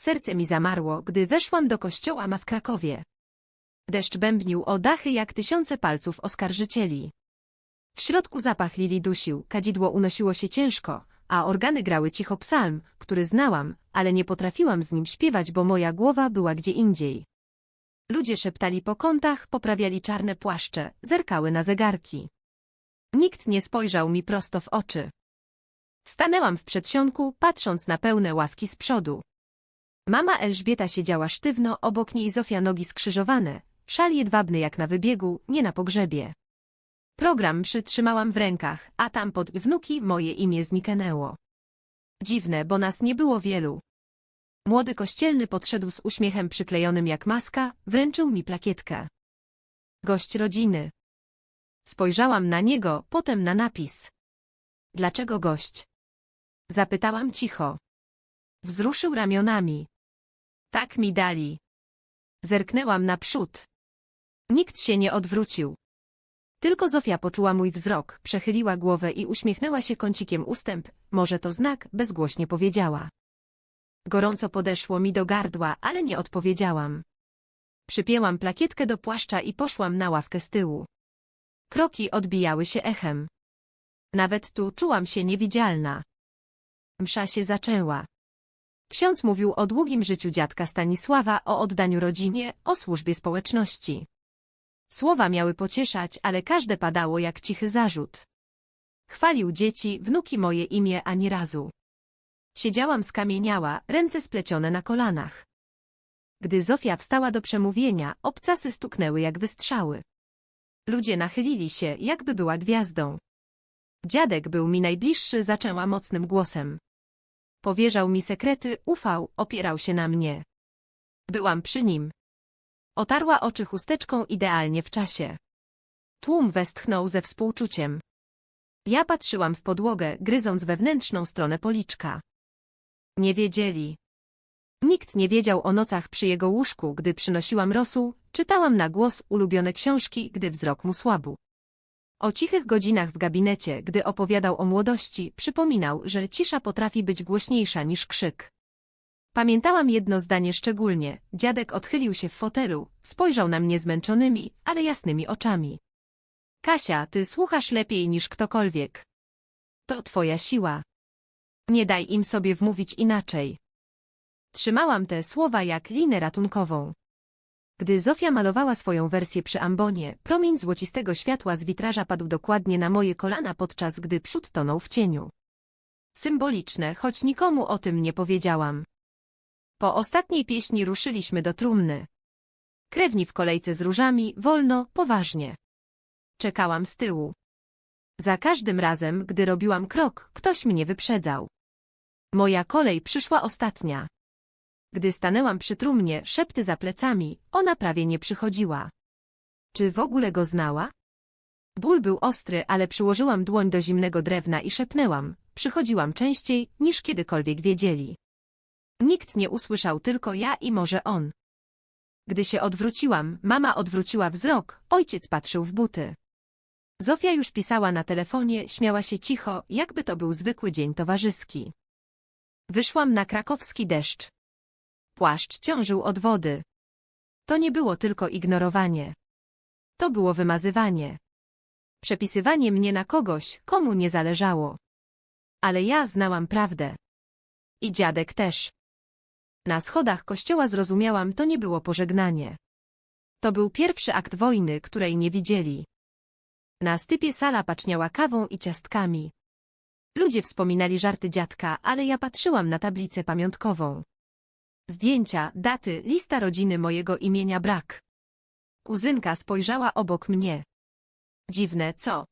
Serce mi zamarło, gdy weszłam do kościoła ma w Krakowie. Deszcz bębnił o dachy jak tysiące palców oskarżycieli. W środku zapach lili dusił, kadzidło unosiło się ciężko, a organy grały cicho psalm, który znałam, ale nie potrafiłam z nim śpiewać, bo moja głowa była gdzie indziej. Ludzie szeptali po kątach, poprawiali czarne płaszcze, zerkały na zegarki. Nikt nie spojrzał mi prosto w oczy. Stanęłam w przedsionku, patrząc na pełne ławki z przodu. Mama Elżbieta siedziała sztywno, obok niej Zofia nogi skrzyżowane, szal jedwabny jak na wybiegu, nie na pogrzebie. Program przytrzymałam w rękach, a tam pod wnuki moje imię zniknęło. Dziwne, bo nas nie było wielu. Młody kościelny podszedł z uśmiechem przyklejonym jak maska, wręczył mi plakietkę. Gość rodziny. Spojrzałam na niego, potem na napis. Dlaczego gość? Zapytałam cicho. Wzruszył ramionami. Tak mi dali. Zerknęłam naprzód. Nikt się nie odwrócił. Tylko Zofia poczuła mój wzrok, przechyliła głowę i uśmiechnęła się kącikiem ustęp, może to znak, bezgłośnie powiedziała. Gorąco podeszło mi do gardła, ale nie odpowiedziałam. Przypięłam plakietkę do płaszcza i poszłam na ławkę z tyłu. Kroki odbijały się echem. Nawet tu czułam się niewidzialna. Msza się zaczęła. Ksiądz mówił o długim życiu dziadka Stanisława, o oddaniu rodzinie, o służbie społeczności. Słowa miały pocieszać, ale każde padało jak cichy zarzut. Chwalił dzieci, wnuki moje imię ani razu. Siedziałam skamieniała, ręce splecione na kolanach. Gdy Zofia wstała do przemówienia, obcasy stuknęły jak wystrzały. Ludzie nachylili się, jakby była gwiazdą. Dziadek był mi najbliższy, zaczęła mocnym głosem. Powierzał mi sekrety, ufał, opierał się na mnie. Byłam przy nim. Otarła oczy chusteczką idealnie w czasie. Tłum westchnął ze współczuciem. Ja patrzyłam w podłogę, gryząc wewnętrzną stronę policzka. Nie wiedzieli. Nikt nie wiedział o nocach przy jego łóżku, gdy przynosiłam rosół, czytałam na głos ulubione książki, gdy wzrok mu słabł. O cichych godzinach w gabinecie, gdy opowiadał o młodości, przypominał, że cisza potrafi być głośniejsza niż krzyk. Pamiętałam jedno zdanie szczególnie. Dziadek odchylił się w fotelu, spojrzał na mnie zmęczonymi, ale jasnymi oczami. Kasia, ty słuchasz lepiej niż ktokolwiek. To twoja siła. Nie daj im sobie wmówić inaczej. Trzymałam te słowa jak linę ratunkową. Gdy Zofia malowała swoją wersję przy ambonie, promień złocistego światła z witraża padł dokładnie na moje kolana podczas gdy przód tonął w cieniu. Symboliczne, choć nikomu o tym nie powiedziałam. Po ostatniej pieśni ruszyliśmy do trumny. Krewni w kolejce z różami, wolno, poważnie. Czekałam z tyłu. Za każdym razem, gdy robiłam krok, ktoś mnie wyprzedzał. Moja kolej przyszła ostatnia. Gdy stanęłam przy trumnie, szepty za plecami, ona prawie nie przychodziła. Czy w ogóle go znała? Ból był ostry, ale przyłożyłam dłoń do zimnego drewna i szepnęłam. Przychodziłam częściej, niż kiedykolwiek wiedzieli. Nikt nie usłyszał, tylko ja i może on. Gdy się odwróciłam, mama odwróciła wzrok, ojciec patrzył w buty. Zofia już pisała na telefonie, śmiała się cicho, jakby to był zwykły dzień towarzyski. Wyszłam na krakowski deszcz. Płaszcz ciążył od wody. To nie było tylko ignorowanie. To było wymazywanie. Przepisywanie mnie na kogoś, komu nie zależało. Ale ja znałam prawdę. I dziadek też. Na schodach kościoła zrozumiałam, to nie było pożegnanie. To był pierwszy akt wojny, której nie widzieli. Na stypie sala paczniała kawą i ciastkami. Ludzie wspominali żarty dziadka, ale ja patrzyłam na tablicę pamiątkową. Zdjęcia, daty, lista rodziny mojego imienia brak. Kuzynka spojrzała obok mnie. Dziwne, co?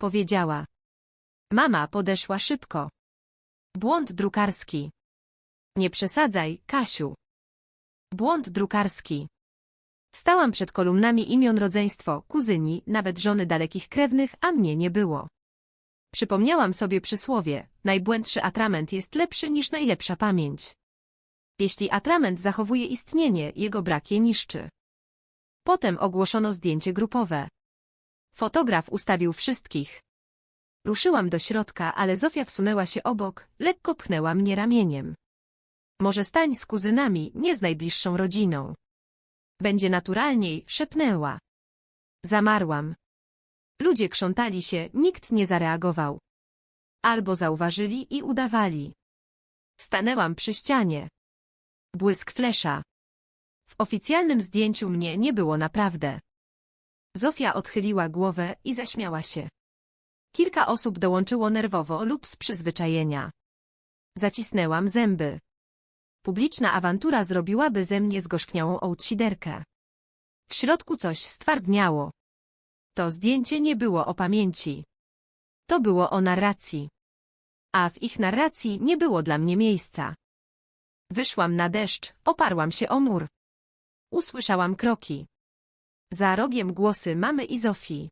Powiedziała. Mama podeszła szybko. Błąd drukarski. Nie przesadzaj, Kasiu. Błąd drukarski. Stałam przed kolumnami imion rodzeństwo, kuzyni, nawet żony dalekich krewnych, a mnie nie było. Przypomniałam sobie przysłowie, najbłędszy atrament jest lepszy niż najlepsza pamięć. Jeśli atrament zachowuje istnienie, jego brak je niszczy. Potem ogłoszono zdjęcie grupowe. Fotograf ustawił wszystkich. Ruszyłam do środka, ale Zofia wsunęła się obok, lekko pchnęła mnie ramieniem. Może stań z kuzynami, nie z najbliższą rodziną. Będzie naturalniej, szepnęła. Zamarłam. Ludzie krzątali się, nikt nie zareagował. Albo zauważyli i udawali. Stanęłam przy ścianie. Błysk flesza. W oficjalnym zdjęciu mnie nie było naprawdę. Zofia odchyliła głowę i zaśmiała się. Kilka osób dołączyło nerwowo lub z przyzwyczajenia. Zacisnęłam zęby. Publiczna awantura zrobiłaby ze mnie zgorzkniałą outsiderkę. W środku coś stwardniało. To zdjęcie nie było o pamięci. To było o narracji. A w ich narracji nie było dla mnie miejsca. Wyszłam na deszcz, oparłam się o mur. Usłyszałam kroki. Za rogiem głosy mamy i Zofii.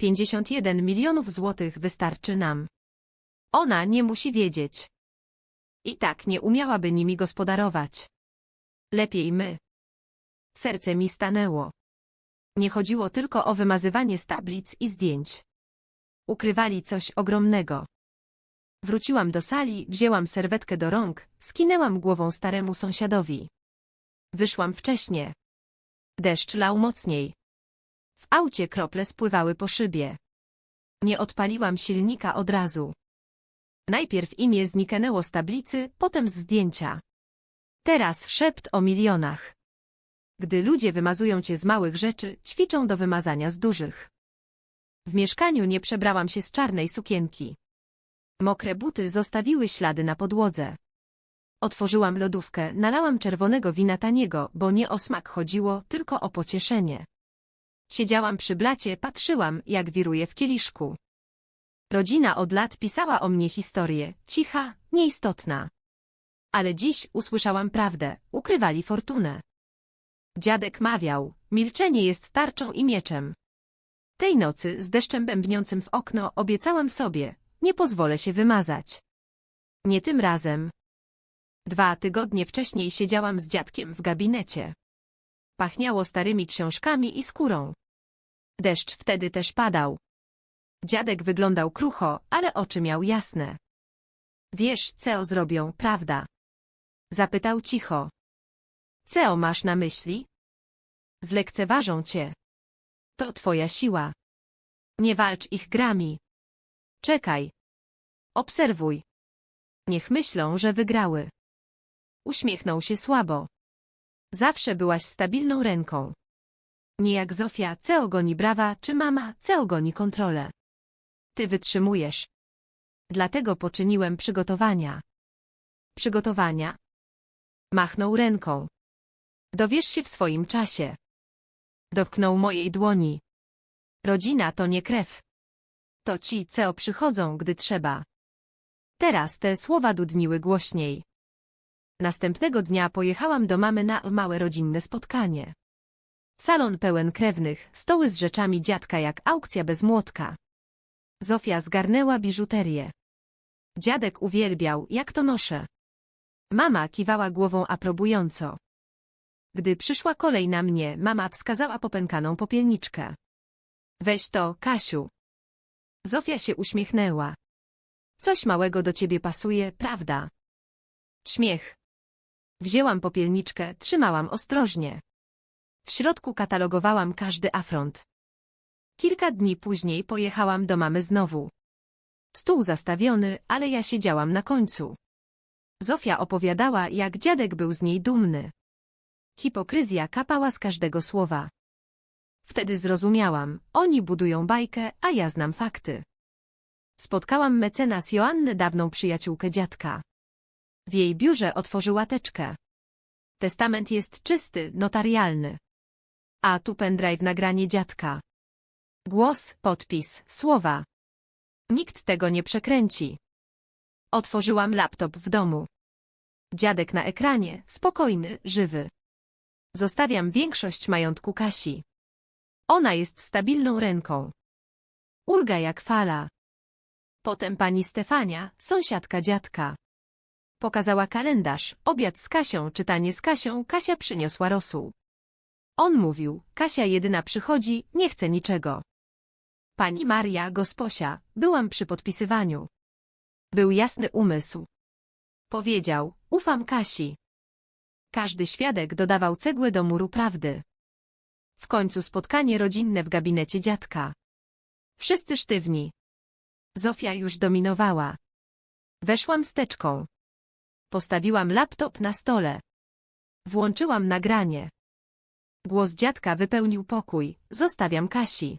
51 milionów złotych wystarczy nam. Ona nie musi wiedzieć. I tak nie umiałaby nimi gospodarować. Lepiej my. Serce mi stanęło. Nie chodziło tylko o wymazywanie z tablic i zdjęć. Ukrywali coś ogromnego. Wróciłam do sali, wzięłam serwetkę do rąk, skinęłam głową staremu sąsiadowi. Wyszłam wcześnie. Deszcz lał mocniej. W aucie krople spływały po szybie. Nie odpaliłam silnika od razu. Najpierw imię zniknęło z tablicy, potem z zdjęcia. Teraz szept o milionach. Gdy ludzie wymazują cię z małych rzeczy, ćwiczą do wymazania z dużych. W mieszkaniu nie przebrałam się z czarnej sukienki. Mokre buty zostawiły ślady na podłodze. Otworzyłam lodówkę, nalałam czerwonego wina taniego, bo nie o smak chodziło, tylko o pocieszenie. Siedziałam przy blacie, patrzyłam, jak wiruje w kieliszku. Rodzina od lat pisała o mnie historię, cicha, nieistotna. Ale dziś usłyszałam prawdę, ukrywali fortunę. Dziadek mawiał, milczenie jest tarczą i mieczem. Tej nocy z deszczem bębniącym w okno obiecałam sobie, nie pozwolę się wymazać. Nie tym razem. Dwa tygodnie wcześniej siedziałam z dziadkiem w gabinecie. Pachniało starymi książkami i skórą. Deszcz wtedy też padał. Dziadek wyglądał krucho, ale oczy miał jasne. Wiesz, co zrobią, prawda? Zapytał cicho. Co masz na myśli? Zlekceważą cię. To twoja siła. Nie walcz ich grami. Czekaj. Obserwuj. Niech myślą, że wygrały. Uśmiechnął się słabo. Zawsze byłaś stabilną ręką. Nie jak Zofia, co goni brawa, czy mama, co goni kontrolę. Ty wytrzymujesz. Dlatego poczyniłem przygotowania. Przygotowania? Machnął ręką. Dowiesz się w swoim czasie. Dotknął mojej dłoni. Rodzina to nie krew. To ci, co przychodzą, gdy trzeba. Teraz te słowa dudniły głośniej. Następnego dnia pojechałam do mamy na małe rodzinne spotkanie. Salon pełen krewnych, stoły z rzeczami dziadka jak aukcja bez młotka. Zofia zgarnęła biżuterię. Dziadek uwielbiał, jak to noszę. Mama kiwała głową aprobująco. Gdy przyszła kolej na mnie, mama wskazała popękaną popielniczkę. Weź to, Kasiu. Zofia się uśmiechnęła. Coś małego do ciebie pasuje, prawda? Śmiech. Wzięłam popielniczkę, trzymałam ostrożnie. W środku katalogowałam każdy afront. Kilka dni później pojechałam do mamy znowu. Stół zastawiony, ale ja siedziałam na końcu. Zofia opowiadała, jak dziadek był z niej dumny. Hipokryzja kapała z każdego słowa. Wtedy zrozumiałam, oni budują bajkę, a ja znam fakty. Spotkałam mecenas Joannę, dawną przyjaciółkę dziadka. W jej biurze otworzyła teczkę. Testament jest czysty, notarialny. A tu pendrive nagranie dziadka. Głos, podpis, słowa. Nikt tego nie przekręci. Otworzyłam laptop w domu. Dziadek na ekranie, spokojny, żywy. Zostawiam większość majątku Kasi. Ona jest stabilną ręką. Ulga jak fala. Potem pani Stefania, sąsiadka dziadka. Pokazała kalendarz, obiad z Kasią, czytanie z Kasią, Kasia przyniosła rosół. On mówił, Kasia jedyna przychodzi, nie chce niczego. Pani Maria, gosposia, byłam przy podpisywaniu. Był jasny umysł. Powiedział, Ufam Kasi. Każdy świadek dodawał cegłę do muru prawdy. W końcu spotkanie rodzinne w gabinecie dziadka. Wszyscy sztywni. Zofia już dominowała. Weszłam steczką. Postawiłam laptop na stole. Włączyłam nagranie. Głos dziadka wypełnił pokój. Zostawiam Kasi.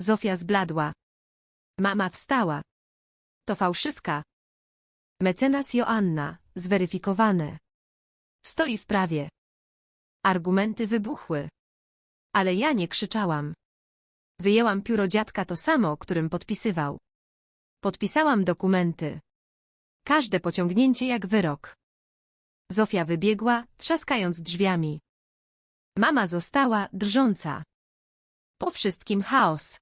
Zofia zbladła. Mama wstała. To fałszywka. Mecenas Joanna, zweryfikowane. Stoi w prawie. Argumenty wybuchły. Ale ja nie krzyczałam. Wyjęłam pióro dziadka to samo, którym podpisywał. Podpisałam dokumenty. Każde pociągnięcie jak wyrok. Zofia wybiegła, trzaskając drzwiami. Mama została drżąca. Po wszystkim chaos.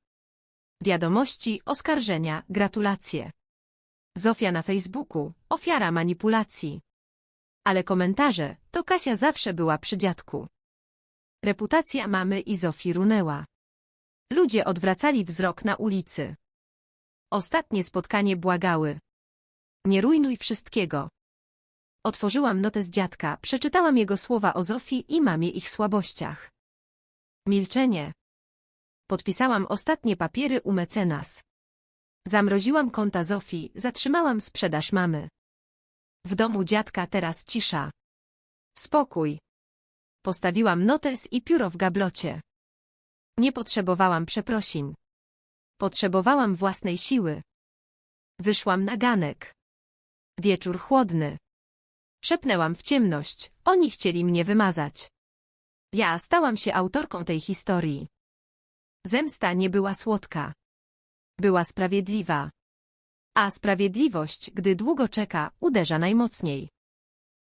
Wiadomości, oskarżenia, gratulacje. Zofia na Facebooku, ofiara manipulacji. Ale komentarze, to Kasia zawsze była przy dziadku. Reputacja mamy i Zofii runęła. Ludzie odwracali wzrok na ulicy. Ostatnie spotkanie błagały. Nie rujnuj wszystkiego. Otworzyłam notes dziadka, przeczytałam jego słowa o Zofii i mamie ich słabościach. Milczenie. Podpisałam ostatnie papiery u mecenas. Zamroziłam konta Zofii, zatrzymałam sprzedaż mamy. W domu dziadka teraz cisza. Spokój. Postawiłam notes i pióro w gablocie. Nie potrzebowałam przeprosin. Potrzebowałam własnej siły. Wyszłam na ganek. Wieczór chłodny. Szepnęłam w ciemność, oni chcieli mnie wymazać. Ja stałam się autorką tej historii. Zemsta nie była słodka. Była sprawiedliwa. A sprawiedliwość, gdy długo czeka, uderza najmocniej.